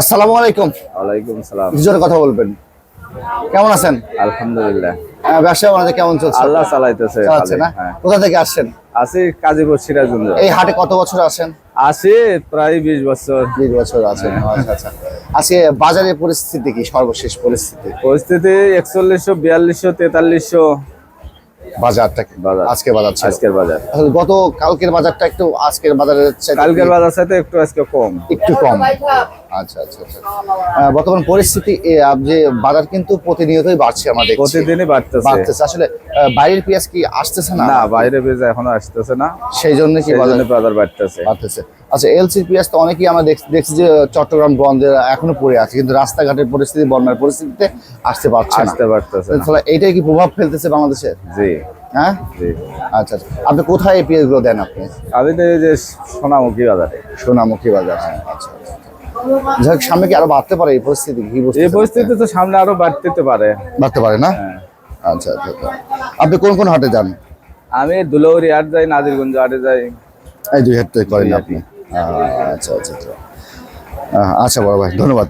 আসসালামু আলাইকুম ওয়ালাইকুম সালাম। জোরে কথা বলবেন। কেমন আছেন? আলহামদুলিল্লাহ। ব্যবসা বাণিজ্য কেমন চলছে? আল্লাহ চালাইতেছে চালাচ্ছে না? হ্যাঁ। কোথা থেকে আসছেন? আছি কাজীপুর সিরাজগঞ্জ। এই হাটে কত বছর আছেন? আছি প্রায় বিশ বছর। বিশ বছর আছেন। আচ্ছা আচ্ছা। আজকে বাজারের পরিস্থিতি কি? সর্বশেষ পরিস্থিতি? পরিস্থিতি একচল্লিশশো বিয়াল্লিশশো তেতাল্লিশশো। বাজারটা কি? বাজার। আজকে বাজার আজকের বাজার। গত কালকের বাজারটা একটু আজকের বাজারের কালকের বাজার সাথে একটু আজকে কম। একটু কম। আচ্ছা আচ্ছা আচ্ছা। বর্তমান পরিস্থিতি যে বাজার কিন্তু প্রতিনিয়তই বাড়ছে আমাদের প্রতিদিনই বাড়তেছে। বাড়তেছে। আসলে বাইরের পেঁয়াজ কি আসতেছে না? না বাইরে বেজে এখনও আসতেছে না। সেই জন্য কি বাজার বাড়তেছে। বাড়তেছে। আচ্ছা এলসির পেঁয়াজ তো অনেকেই আমরা দেখ- দেখছি যে চট্টগ্রাম বন্ধে এখনও পড়ে আছে কিন্তু রাস্তাঘাটের পরিস্থিতি বন্যার পরিস্থিতিতে আসতে পারছে আসতে পারতেছে তাহলে এইটাই কি প্রভাব ফেলতেছে বাংলাদেশে জি। হ্যাঁ? জি। আচ্ছা আচ্ছা। আপনি কোথায় এই পেঁয়াজগুলো দেন আপনি? আমি তো এই যে সোনামুখী বাজারে। সোনামুখী বাজার আচ্ছা আচ্ছা। যাক সামনে কি আরও বাড়তে পারে এই পরিস্থিতি? কি এই পরিস্থিতি তো সামনে আরও বাড়তে পারে। বাড়তে পারে না? হ্যাঁ। আচ্ছা আচ্ছা আচ্ছা। আপনি কোন কোন হাটে যান? আমি দুলৌরি হাট যাই নাজিরগঞ্জ হাটে যাই। এই দুই হাট করেন আপনি। আচ্ছা আচ্ছা আচ্ছা। আচ্ছা বড় ভাই ধন্যবাদ।